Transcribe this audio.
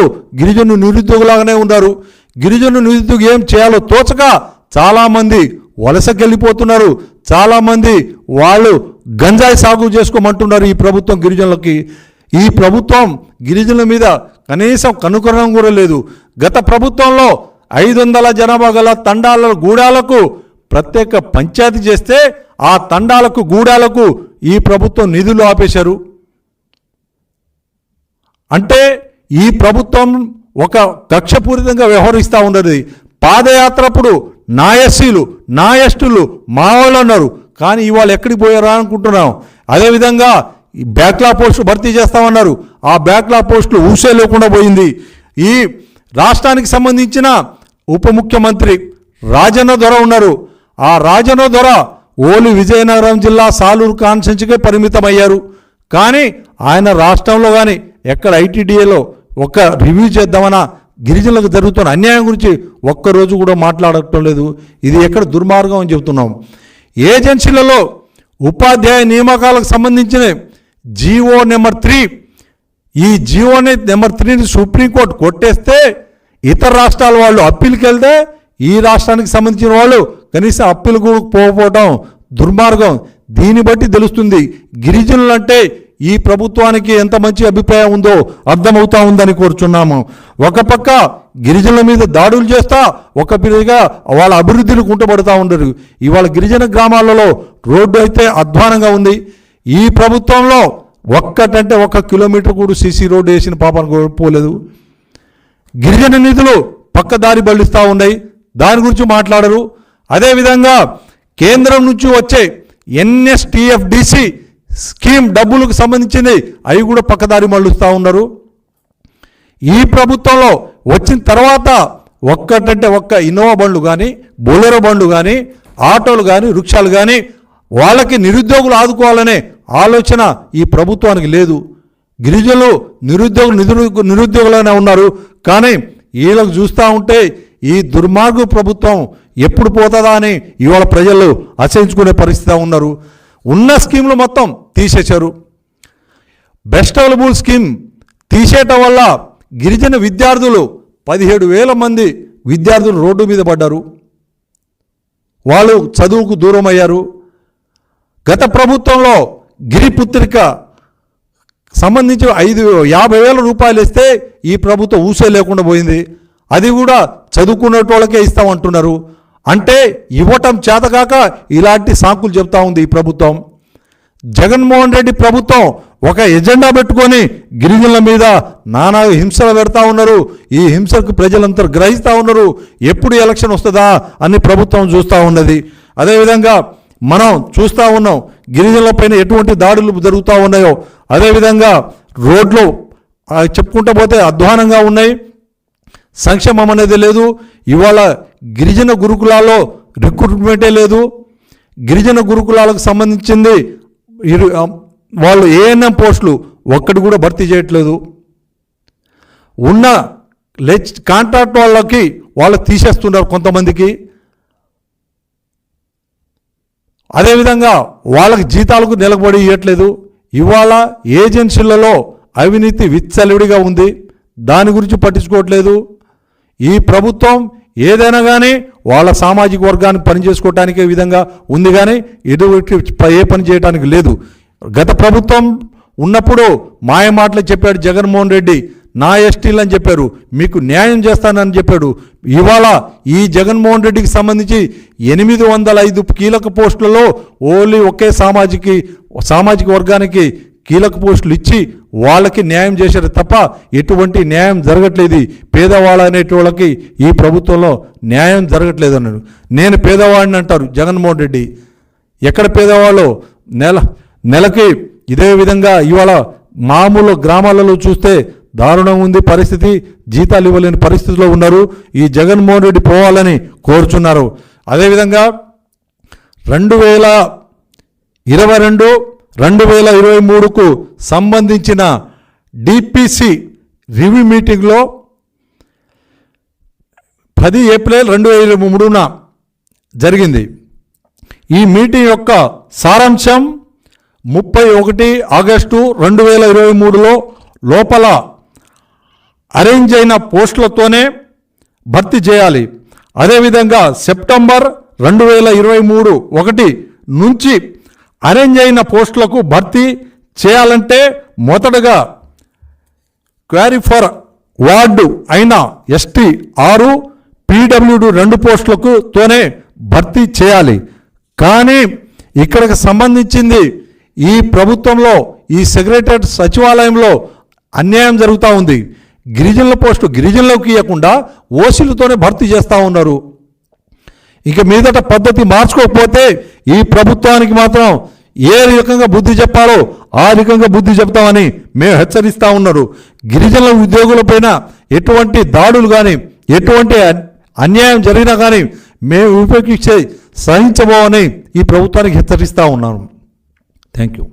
నిరుద్యోగులు గిరిజను నిరుద్యోగులాగానే ఉన్నారు. గిరిజను నిరుద్యోగి ఏం చేయాలో తోచక చాలామంది వలసకెళ్ళిపోతున్నారు. చాలామంది వాళ్ళు గంజాయి సాగు చేసుకోమంటున్నారు ఈ ప్రభుత్వం గిరిజనులకి. ఈ ప్రభుత్వం గిరిజనుల మీద కనీసం కనుకరణం కూడా లేదు. గత ప్రభుత్వంలో ఐదు వందల జనాభా గల తండాల గూడాలకు ప్రత్యేక పంచాయతీ చేస్తే ఆ తండాలకు గూడాలకు ఈ ప్రభుత్వం నిధులు ఆపేశారు. అంటే ఈ ప్రభుత్వం ఒక కక్షపూరితంగా వ్యవహరిస్తూ ఉన్నది. పాదయాత్రప్పుడు నాయస్సీలు నాయస్టులు మా వాళ్ళు అన్నారు. కానీ ఇవాళ ఎక్కడికి పోయారా అనుకుంటున్నాం. అదేవిధంగా ఈ బ్యాక్లా పోస్టులు భర్తీ చేస్తామన్నారు. ఆ బ్యాక్లా పోస్టులు ఊసే లేకుండా పోయింది. ఈ రాష్ట్రానికి సంబంధించిన ఉప ముఖ్యమంత్రి రాజన్న దొర ఉన్నారు. ఆ రాజన్న దొర ఓలి విజయనగరం జిల్లా సాలూరు కాన్సెన్స్కే పరిమితమయ్యారు. కానీ ఆయన రాష్ట్రంలో కానీ ఎక్కడ ఐటీడీఏలో ఒక రివ్యూ చేద్దామన్నా గిరిజనులకు జరుగుతున్న అన్యాయం గురించి ఒక్కరోజు కూడా మాట్లాడటం లేదు. ఇది ఎక్కడ దుర్మార్గం అని చెబుతున్నాం ఏజెన్సీలలో ఉపాధ్యాయ నియామకాలకు సంబంధించిన జీవో నెంబర్ త్రీ ఈ జీవోని నెంబర్ త్రీని సుప్రీంకోర్టు కొట్టేస్తే ఇతర రాష్ట్రాల వాళ్ళు అప్పీల్కి వెళ్తే ఈ రాష్ట్రానికి సంబంధించిన వాళ్ళు కనీసం అప్పీలకు పోకపోవడం దుర్మార్గం. దీన్ని బట్టి తెలుస్తుంది గిరిజనులు అంటే ఈ ప్రభుత్వానికి ఎంత మంచి అభిప్రాయం ఉందో అర్థమవుతా ఉందని కోరుచున్నాము. ఒక పక్క గిరిజనుల మీద దాడులు చేస్తా ఒక పిల్లగా వాళ్ళ అభివృద్ధిని కుంటపడుతూ ఉండరు. ఇవాళ గిరిజన గ్రామాలలో రోడ్డు అయితే అధ్వానంగా ఉంది. ఈ ప్రభుత్వంలో ఒక్కటంటే ఒక్క కిలోమీటర్ కూడా సీసీ రోడ్డు వేసిన పాపను పోలేదు. గిరిజన నిధులు పక్కదారి బలిస్తూ ఉన్నాయి. దాని గురించి మాట్లాడరు. అదేవిధంగా కేంద్రం నుంచి వచ్చే ఎన్ఎస్టిఎఫ్డిసి స్కీమ్ డబ్బులకు సంబంధించింది. అవి కూడా పక్కదారి మళ్ళుస్తూ ఉన్నారు. ఈ ప్రభుత్వంలో వచ్చిన తర్వాత ఒక్కటంటే ఒక్క ఇన్నోవా బండ్లు కానీ బొలెరో బండ్లు కానీ ఆటోలు కానీ వృక్షాలు కానీ వాళ్ళకి నిరుద్యోగులు ఆదుకోవాలనే ఆలోచన ఈ ప్రభుత్వానికి లేదు. గిరిజనులు నిరుద్యోగులు నిరు నిరుద్యోగులనే ఉన్నారు. కానీ వీళ్ళకు చూస్తూ ఉంటే ఈ దుర్మార్గు ప్రభుత్వం ఎప్పుడు పోతుందా అని ఇవాళ ప్రజలు అసహించుకునే పరిస్థితి ఉన్నారు. ఉన్న స్కీములు మొత్తం తీసేశారు. బెస్ట్ అవైలబుల్ స్కీమ్ తీసేయటం వల్ల గిరిజన విద్యార్థులు పదిహేడు వేల మంది విద్యార్థులు రోడ్డు మీద పడ్డారు. వాళ్ళు చదువుకు దూరం అయ్యారు. గత ప్రభుత్వంలో గిరిపుత్రిక సంబంధించి ఐదు యాభై వేల రూపాయలు ఇస్తే ఈ ప్రభుత్వం ఊసే లేకుండా పోయింది. అది కూడా చదువుకునే ఇస్తామంటున్నారు. అంటే ఇవ్వటం చేతగాక ఇలాంటి సాకులు చెప్తా ఉంది ఈ ప్రభుత్వం. జగన్మోహన్ రెడ్డి ప్రభుత్వం ఒక ఎజెండా పెట్టుకొని గిరిజనుల మీద నానా హింసలు పెడతా ఉన్నారు. ఈ హింసకు ప్రజలంతా గ్రహిస్తూ ఉన్నారు. ఎప్పుడు ఎలక్షన్ వస్తుందా అని ప్రభుత్వం చూస్తూ ఉన్నది. అదేవిధంగా మనం చూస్తూ ఉన్నాం గిరిజనుల పైన ఎటువంటి దాడులు జరుగుతూ ఉన్నాయో. అదేవిధంగా రోడ్లు ఆ, చెప్పుకుంటూ పోతే అధ్వానంగా ఉన్నాయి. సంక్షేమం అనేది లేదు. ఇవాళ గిరిజన గురుకులాల్లో రిక్రూట్మెంటే లేదు. గిరిజన గురుకులాలకు సంబంధించింది వాళ్ళు ఏఎన్ఎం పోస్టులు ఒక్కటి కూడా భర్తీ చేయట్లేదు. ఉన్న లెచ్ కాంట్రాక్ట్ వాళ్ళకి వాళ్ళు తీసేస్తున్నారు కొంతమందికి. అదేవిధంగా వాళ్ళకి జీతాలకు నిలబడి ఇవ్వట్లేదు ఇవాళ ఏజెన్సీలలో అవినీతి విచ్చలవిడిగా ఉంది. దాని గురించి పట్టించుకోవట్లేదు. ఈ ప్రభుత్వం ఏదైనా కానీ వాళ్ళ సామాజిక వర్గాన్ని పనిచేసుకోవటానికే విధంగా ఉంది కానీ ఎటువంటి ప- ఏ పని చేయడానికి లేదు. గత ప్రభుత్వం ఉన్నప్పుడు మాయ మాటలు చెప్పాడు జగన్మోహన్ రెడ్డి. నా ఎస్టీలు అని చెప్పారు. మీకు న్యాయం చేస్తానని చెప్పాడు. ఇవాళ ఈ జగన్మోహన్ రెడ్డికి సంబంధించి ఎనిమిది వందల ఐదు కీలక పోస్టులలో ఓన్లీ ఒకే సామాజిక సామాజిక వర్గానికి కీలక పోస్టులు ఇచ్చి వాళ్ళకి న్యాయం చేశారు తప్ప ఎటువంటి న్యాయం జరగట్లేదు. పేదవాళ్ళ అనేటోళ్ళకి ఈ ప్రభుత్వంలో న్యాయం జరగట్లేదు అన్నాడు. నేను పేదవాడిని అంటారు జగన్మోహన్ రెడ్డి. ఎక్కడ పేదవాళ్ళు? నెల నెలకి ఇదే విధంగా ఇవాళ మామూలు గ్రామాలలో చూస్తే దారుణం ఉంది పరిస్థితి. జీతాలు ఇవ్వలేని పరిస్థితిలో ఉన్నారు. ఈ జగన్మోహన్ రెడ్డి పోవాలని కోరుచున్నారు. అదేవిధంగా రెండు వేల ఇరవై రెండు రెండు వేల ఇరవై మూడుకు సంబంధించిన డిపిసి రివ్యూ మీటింగ్లో పది ఏప్రిల్ రెండు వేల ఇరవై మూడున జరిగింది. ఈ మీటింగ్ యొక్క సారాంశం ముప్పై ఒకటి ఆగస్టు రెండు వేల ఇరవై మూడులో లోపల అరేంజ్ అయిన పోస్టులతోనే భర్తీ చేయాలి. అదేవిధంగా సెప్టెంబర్ రెండు వేల ఇరవై మూడు ఒకటి నుంచి అరేంజ్ అయిన పోస్టులకు భర్తీ చేయాలంటే మొదటగా క్వారిఫర్ వార్డు అయిన ఎస్టీ ఆరు పీడబ్ల్యూడి రెండు పోస్టులకు తోనే భర్తీ చేయాలి. కానీ ఇక్కడికి సంబంధించింది ఈ ప్రభుత్వంలో ఈ సెక్రటరేట్ సచివాలయంలో అన్యాయం జరుగుతూ ఉంది. గిరిజనుల పోస్టు గిరిజనులకు ఇవ్వకుండా ఓసీలతోనే భర్తీ చేస్తూ ఉన్నారు. ఇక మీదట పద్ధతి మార్చుకోకపోతే ఈ ప్రభుత్వానికి మాత్రం ఏ రకంగా బుద్ధి చెప్పాలో ఆ రకంగా బుద్ధి చెప్తామని మేము హెచ్చరిస్తూ ఉన్నారు. గిరిజనుల ఉద్యోగులపైన ఎటువంటి దాడులు కానీ ఎటువంటి అన్- అన్యాయం జరిగినా కానీ మేము ఉపేక్షించే సహించబోమని ఈ ప్రభుత్వానికి హెచ్చరిస్తూ ఉన్నాను. Thank you